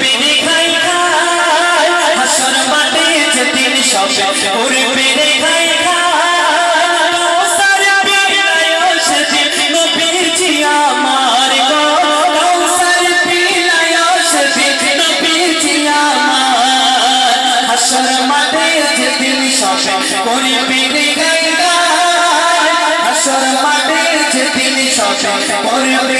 পেরে খাই খাই হাসর মাঠে যেদিন সব ওরে পেরে খাই করে পেরে গাই গাই হাসর মাঠে যেদিন সব করে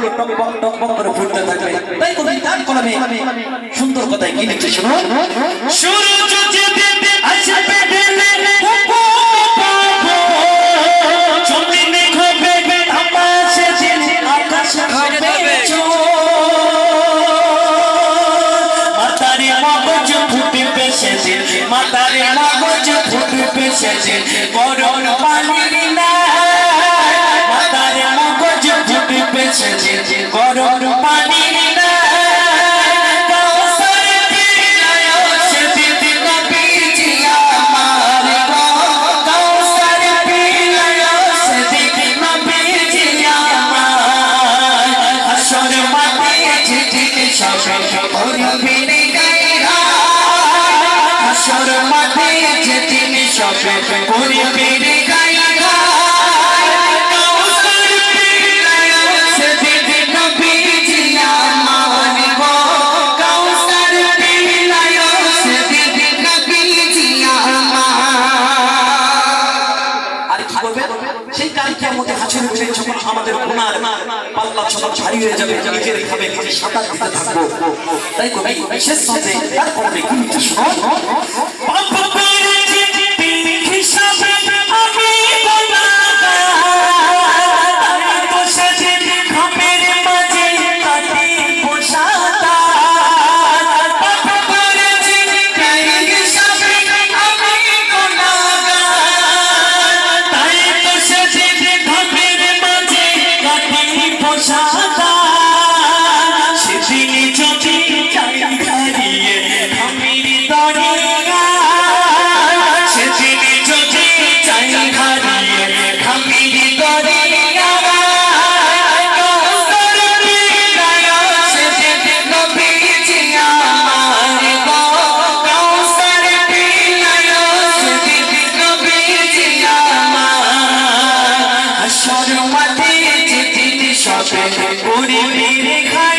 গুলো টক বক টক বক করে ফুটতে থাকবে। তাই সুন্দর কথাই কি লিখছে শুনো মাতারে মগজ ফুট পেশেছে। করুন পানি না সরমতে যেদিন সবে করিয়ে গায় আমাদের গুনার পাল্লা যাবে নিজের খাবে নিজে তাই মনে রেখা